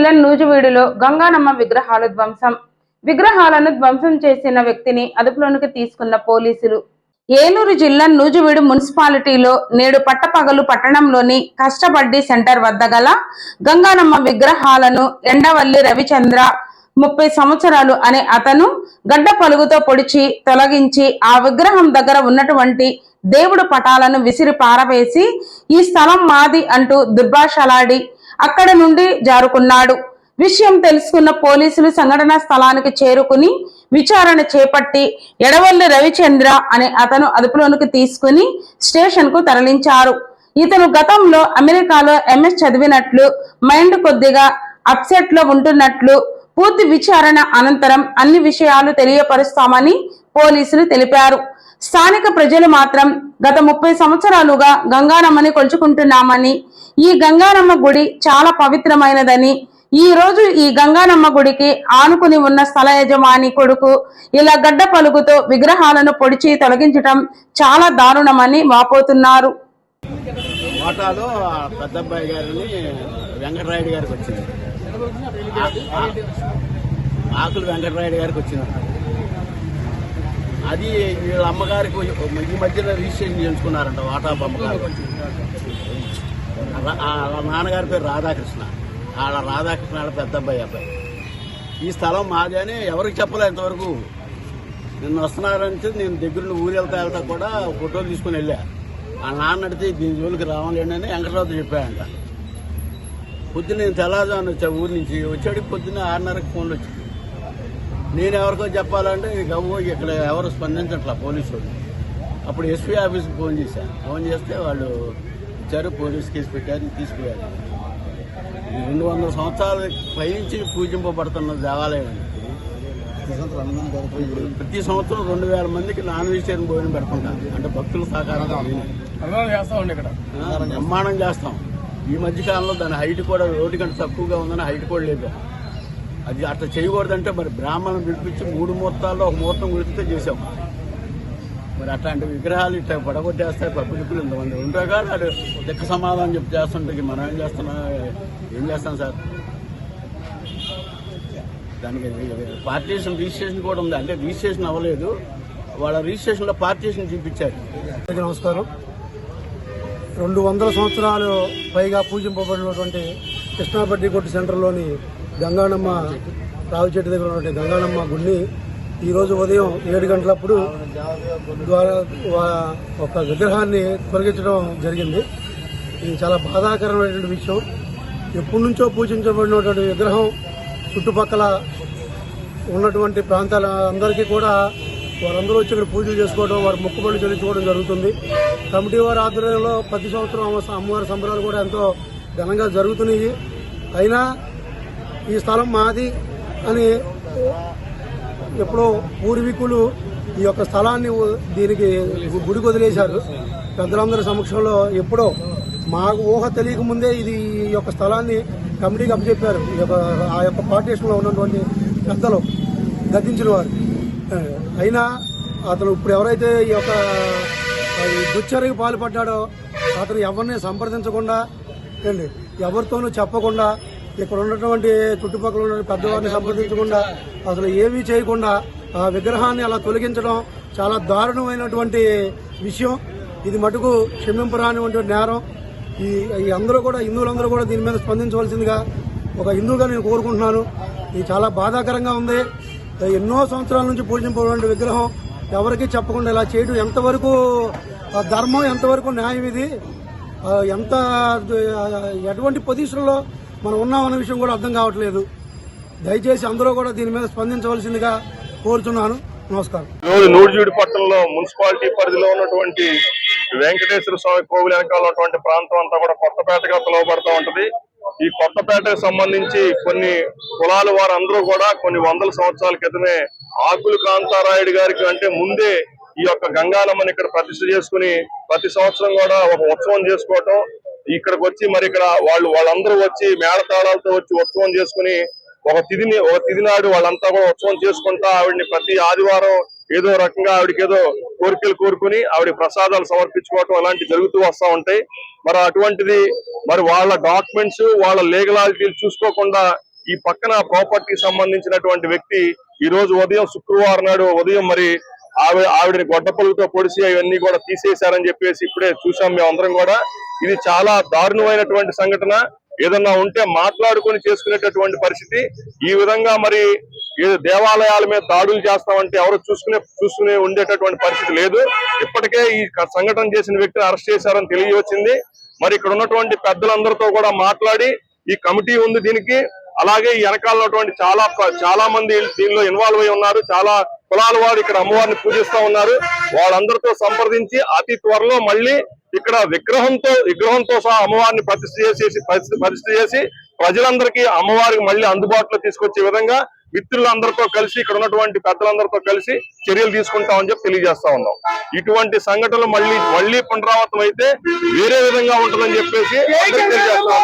జిల్లా నూజివీడులో గంగానమ్మ విగ్రహాల ధ్వంసం. విగ్రహాలను ధ్వంసం చేసిన వ్యక్తిని అదుపులోనికి తీసుకున్న పోలీసులు. ఏలూరు జిల్లా నూజివీడు మున్సిపాలిటీలో నేడు పట్టపగలు పట్టణంలోని కష్టపడ్డి సెంటర్ వద్ద గల గంగానమ్మ విగ్రహాలను ఎండవల్లి రవిచంద్ర ముప్పై సంవత్సరాలు అనే అతను గడ్డ పలుగుతో పొడిచి తొలగించి ఆ విగ్రహం దగ్గర ఉన్నటువంటి దేవుడు పటాలను విసిరి పారవేసి ఈ స్థలం మాది అంటూ దుర్భాషలాడి అక్కడ నుండి జారుకున్నాడు. విషయం తెలుసుకున్న పోలీసులు సంఘటనా స్థలానికి చేరుకుని విచారణ చేపట్టి ఎడవల్లి రవిచంద్ర అనే అతను అదుపులోనికి తీసుకుని స్టేషన్కు తరలించారు. ఇతను గతంలో అమెరికాలో ఎంఎస్ చదివినట్లు మైండ్ కొద్దిగా అప్సెట్లో ఉంటున్నట్లు పూర్తి విచారణ అనంతరం అన్ని విషయాలు తెలియపరుస్తామని పోలీసులు తెలిపారు. స్థానిక ప్రజలు మాత్రం గత ముప్పై సంవత్సరాలుగా గంగానమ్మని కొలుచుకుంటున్నామని ఈ గంగానమ్మ గుడి చాలా పవిత్రమైనదని ఈ రోజు ఈ గంగానమ్మ గుడికి ఆనుకుని ఉన్న స్థల యజమాని కొడుకు ఇలా గడ్డ పలుకుతో విగ్రహాలను పొడిచి తొలగించటం చాలా దారుణమని వాపోతున్నారు. ఓటాలో పెద్దబ్బాయి గారిని వెంకటరాయుడు గారికి వచ్చింది. ఆకులు వెంకటరాయుడు గారికి వచ్చింది. అది వీళ్ళ అమ్మగారికి ఈ మధ్యలో రిజిస్ట్రేషన్ చేయించుకున్నారంట వాటా అమ్మగారు వాళ్ళ నాన్నగారి పేరు రాధాకృష్ణ. వాళ్ళ రాధాకృష్ణ వాళ్ళ పెద్ద అబ్బాయి. ఈ స్థలం మాది అని ఎవరికి చెప్పలే ఇంతవరకు? నిన్న వస్తున్నారంటే నేను దగ్గరుండి ఊరు వెళ్తా వెళ్తా కూడా ఫోటోలు తీసుకుని వెళ్ళా. ఆ నాన్న అడితే దీని జోలికి రావాలండి అని వెంకటరావు చెప్పాడంట. పొద్దున్న నేను తెల్లవారుజామున వచ్చా ఊరి నుంచి వచ్చాడు పొద్దున్న ఆరున్నరకు ఫోన్లు వచ్చింది నేను ఎవరికో చెప్పాలంటే గవ్వు ఇక్కడ ఎవరు స్పందించట్లా పోలీసు వాళ్ళు అప్పుడు ఎస్పీ ఆఫీస్కి ఫోన్ చేశాను ఫోన్ చేస్తే వాళ్ళు ఇచ్చారు పోలీస్ కేసు పెట్టారు తీసుకుపోయారు. ఇది రెండు వందల సంవత్సరాల పైనుంచి పూజింపబడుతున్న దేవాలయం. ప్రతి సంవత్సరం రెండు వేల మందికి నాన్ వెజిటేరియన్ భోజనం పెడుతుంటారు. అంటే భక్తుల ఆ, నిర్మాణం చేస్తాం. ఈ మధ్య కాలంలో దాని హైట్ కూడా రోడ్డు కంటే తక్కువగా ఉందని హైట్ కూడా లేదు అది అట్లా చేయకూడదంటే మరి బ్రాహ్మణులు పిలిపించి మూడు ముహూర్తాల్లో ఒక ముహూర్తం గుర్తితే చేసాం మరి అట్లాంటి విగ్రహాలు ఇట్లా పడగొట్టేస్తాయి పబ్లిక్లు ఇంతమంది ఉంటారు కానీ అది దిక్క సమాధానం చెప్పి చేస్తుంటే మనం ఏం చేస్తున్నా? ఏం చేస్తాం సార్? దానికి పార్టీషన్ రిజిస్ట్రేషన్ కూడా ఉంది. అంటే రిజిస్ట్రేషన్ అవ్వలేదు. వాళ్ళ రిజిస్ట్రేషన్లో పార్టీషన్ చూపించారు. నమస్కారం. రెండు వందల సంవత్సరాలు పైగా పూజింపబడినటువంటి కృష్ణాపట్టి కొట్టు సెంటర్లోని గంగానమ్మ రావి చెట్టు దగ్గర ఉన్నటువంటి గంగానమ్మ గుడిని ఈరోజు ఉదయం ఏడు గంటలప్పుడు ద్వారా ఒక విగ్రహాన్ని తొలగించడం జరిగింది. ఇది చాలా బాధాకరమైనటువంటి విషయం. ఎప్పటి నుంచో పూజించబడినటువంటి విగ్రహం చుట్టుపక్కల ఉన్నటువంటి ప్రాంతాల అందరికీ కూడా వారందరూ వచ్చి ఇక్కడ పూజలు చేసుకోవడం వారి మొక్కుబడులు చెల్లించుకోవడం జరుగుతుంది. కమిటీ వారి ఆధ్వర్యంలో ప్రతి సంవత్సరం అమ్మవారి సంబరాలు కూడా ఎంతో ఘనంగా జరుగుతున్నాయి. అయినా ఈ స్థలం మాది అని ఎప్పుడో పూర్వీకులు ఈ యొక్క స్థలాన్ని దీనికి గుడికి వదిలేశారు. పెద్దలందరి సమక్షంలో ఎప్పుడో మాకు ఊహ తెలియక ముందే ఇది ఈ యొక్క స్థలాన్ని కమిటీకి అప్పచెప్పారు ఈ యొక్క ఆ యొక్క పార్టీషన్లో ఉన్నటువంటి పెద్దలు గతించిన వారు. అయినా అతను ఇప్పుడు ఎవరైతే ఈ యొక్క దుచ్చరికి పాల్పడ్డాడో అతను ఎవరిని సంప్రదించకుండా ఏండి ఎవరితోనూ చెప్పకుండా ఇక్కడ ఉన్నటువంటి చుట్టుపక్కల ఉన్న పెద్దవారిని సంప్రదించకుండా అసలు ఏమీ చేయకుండా ఆ విగ్రహాన్ని అలా తొలగించడం చాలా దారుణమైనటువంటి విషయం. ఇది మటుకు క్షమింపరానివంటి నేరం. ఈ ఈ అందరూ కూడా హిందువులందరూ కూడా దీని మీద స్పందించవలసిందిగా ఒక హిందువుగా నేను కోరుకుంటున్నాను. ఇది చాలా బాధాకరంగా ఉంది. ఎన్నో సంవత్సరాల నుంచి పూజింపబడిన విగ్రహం ఎవరికీ చెప్పకుండా ఇలా చేయడం ఎంతవరకు ధర్మం ఎంతవరకు న్యాయం ఇది? ఎంత ఎటువంటి పొజిషన్లో మనం ఉన్నామన్న విషయం కూడా అర్థం కావట్లేదు. దయచేసి అందరూ కూడా దీని మీద స్పందించవలసిందిగా కోరుతున్నాను నమస్కారం. ఈరోజు నూజివీడు పట్టణంలో మున్సిపాలిటీ పరిధిలో ఉన్నటువంటి వెంకటేశ్వర స్వామి కోవిల వెనకాల ఉన్నటువంటి ప్రాంతం అంతా కూడా కొత్తపేటగా పిలువబడతా ఉంటది. ఈ కొత్తపేటకు సంబంధించి కొన్ని కులాల వారందరూ కూడా కొన్ని వందల సంవత్సరాల క్రితమే ఆకులు కాంతారాయుడు గారికి అంటే ముందే ఈ యొక్క గంగానమ్మని ఇక్కడ ప్రతిష్ఠ చేసుకుని ప్రతి సంవత్సరం కూడా ఒక ఉత్సవం చేసుకోవటం ఇక్కడికి వచ్చి మరి ఇక్కడ వాళ్ళు వాళ్ళందరూ వచ్చి మేళతాళాలతో వచ్చి ఉత్సవం చేసుకుని ఒక తిథిని ఒక తిథి నాడు వాళ్ళంతా కూడా ఉత్సవం చేసుకుంటా ఆవిడని ప్రతి ఆదివారం ఏదో రకంగా ఆవిడకి ఏదో కోరికలు కోరుకుని ఆవిడ ప్రసాదాలు సమర్పించుకోవటం అలాంటి జరుగుతూ వస్తా ఉంటాయి. మరి అటువంటిది మరి వాళ్ళ డాక్యుమెంట్స్ వాళ్ళ లీగలాలిటీలు చూసుకోకుండా ఈ పక్కన ప్రాపర్టీ సంబంధించినటువంటి వ్యక్తి ఈ రోజు ఉదయం శుక్రవారం నాడు ఉదయం మరి ఆవిడ ఆవిడని గొడ్డపల్లితో పొడిచి అవన్నీ కూడా తీసేశారని చెప్పేసి ఇప్పుడే చూసాం మేము అందరం కూడా. ఇది చాలా దారుణమైనటువంటి సంఘటన. ఏదన్నా ఉంటే మాట్లాడుకొని చేసుకునేటటువంటి పరిస్థితి. ఈ విధంగా మరి ఏదో దేవాలయాల మీద దాడులు చేస్తామంటే ఎవరు చూసుకునే చూసుకునే ఉండేటటువంటి పరిస్థితి లేదు. ఇప్పటికే ఈ సంఘటన చేసిన వ్యక్తిని అరెస్ట్ చేశారని తెలియవచ్చింది. మరి ఇక్కడ ఉన్నటువంటి పెద్దలందరితో కూడా మాట్లాడి ఈ కమిటీ ఉంది దీనికి. అలాగే ఈ వెనకాల ఉన్నటువంటి చాలా చాలా మంది దీనిలో ఇన్వాల్వ్ అయి ఉన్నారు. చాలా కులాల వారు ఇక్కడ అమ్మవారిని పూజిస్తా ఉన్నారు. వాళ్ళందరితో సంప్రదించి అతి త్వరలో మళ్ళీ ఇక్కడ విగ్రహంతో విగ్రహంతో సహా అమ్మవారిని ప్రతిష్ఠ చేసేసి ప్రతిష్ఠ చేసి ప్రజలందరికీ అమ్మవారికి మళ్ళీ అందుబాటులో తీసుకొచ్చే విధంగా మిత్రులందరితో కలిసి ఇక్కడ ఉన్నటువంటి పెద్దలందరితో కలిసి చర్యలు తీసుకుంటామని చెప్పి తెలియజేస్తా ఉన్నాం. ఇటువంటి సంఘటనలు మళ్ళీ మళ్ళీ పునరావృతం అయితే వేరే విధంగా ఉంటుందని చెప్పేసి తెలియజేస్తా